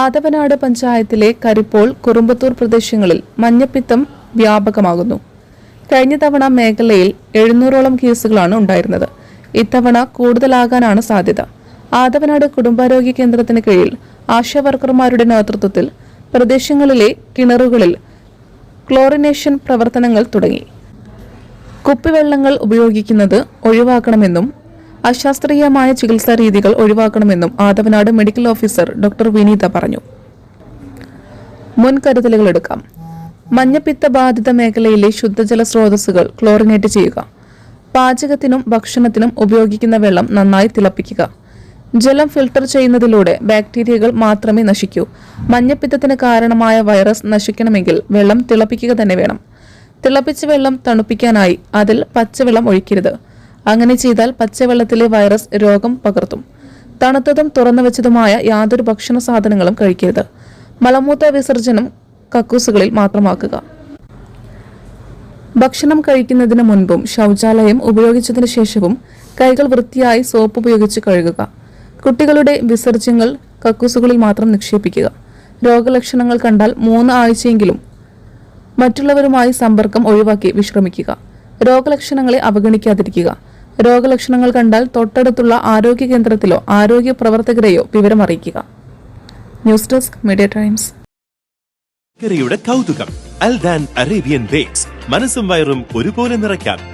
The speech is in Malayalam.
ആദവനാട് പഞ്ചായത്തിലെ കരിപ്പോൾ കുറുമ്പത്തൂർ പ്രദേശങ്ങളിൽ മഞ്ഞപ്പിത്തം വ്യാപകമാകുന്നു. കഴിഞ്ഞ തവണ മേഖലയിൽ എഴുന്നൂറോളം കേസുകളാണ് ഉണ്ടായിരുന്നത്. ഇത്തവണ കൂടുതലാകാനാണ് സാധ്യത. ആദവനാട് കുടുംബാരോഗ്യ കേന്ദ്രത്തിന് കീഴിൽ ആശാവർക്കർമാരുടെ നേതൃത്വത്തിൽ പ്രദേശങ്ങളിലെ കിണറുകളിൽ ക്ലോറിനേഷൻ പ്രവർത്തനങ്ങൾ തുടങ്ങി. കുപ്പിവെള്ളങ്ങൾ ഉപയോഗിക്കുന്നത് ഒഴിവാക്കണമെന്നും അശാസ്ത്രീയമായ ചികിത്സാ രീതികൾ ഒഴിവാക്കണമെന്നും Athavanad medical officer doctor Vineetha പറഞ്ഞു. മുൻകരുതലുകൾ എടുക്കാം. മഞ്ഞപ്പിത്ത ബാധിത മേഖലയിലെ ശുദ്ധജല സ്രോതസ്സുകൾ ക്ലോറിനേറ്റ് ചെയ്യുക. പാചകത്തിനും ഭക്ഷണത്തിനും ഉപയോഗിക്കുന്ന വെള്ളം നന്നായി തിളപ്പിക്കുക. ജലം ഫിൽട്ടർ ചെയ്യുന്നതിലൂടെ ബാക്ടീരിയകൾ മാത്രമേ നശിക്കൂ. മഞ്ഞപ്പിത്തത്തിന് കാരണമായ വൈറസ് നശിക്കണമെങ്കിൽ വെള്ളം തിളപ്പിക്കുക തന്നെ വേണം. തിളപ്പിച്ച വെള്ളം തണുപ്പിക്കാനായി അതിൽ പച്ചവെള്ളം ഒഴിക്കരുത്. അങ്ങനെ ചെയ്താൽ പച്ചവെള്ളത്തിലെ വൈറസ് രോഗം പകർത്തും. തണുത്തതും തുറന്നു വെച്ചതുമായ യാതൊരു ഭക്ഷണ സാധനങ്ങളും കഴിക്കരുത്. മലമൂത്ര വിസർജനം കക്കൂസുകളിൽ മാത്രമാക്കുക. ഭക്ഷണം കഴിക്കുന്നതിന് മുൻപും ശൗചാലയം ഉപയോഗിച്ചതിന് ശേഷവും കൈകൾ വൃത്തിയായി സോപ്പ് ഉപയോഗിച്ച് കഴുകുക. കുട്ടികളുടെ വിസർജ്യങ്ങൾ കക്കൂസുകളിൽ മാത്രം നിക്ഷേപിക്കുക. രോഗലക്ഷണങ്ങൾ കണ്ടാൽ മൂന്ന് ആഴ്ചയെങ്കിലും മറ്റുള്ളവരുമായി സമ്പർക്കം ഒഴിവാക്കി വിശ്രമിക്കുക. രോഗലക്ഷണങ്ങളെ അവഗണിക്കാതിരിക്കുക. രോഗലക്ഷണങ്ങൾ കണ്ടാൽ തൊട്ടടുത്തുള്ള ആരോഗ്യ കേന്ദ്രത്തിലോ ആരോഗ്യ പ്രവർത്തകരെയോ വിവരം അറിയിക്കുക. News desk media times. കൗതുകം കൗതുകം അൽദാൻ അറേബ്യൻ ബേക്സ്. മനസ്സും വയറും ഒരുപോലെ നിറയ്ക്കാം.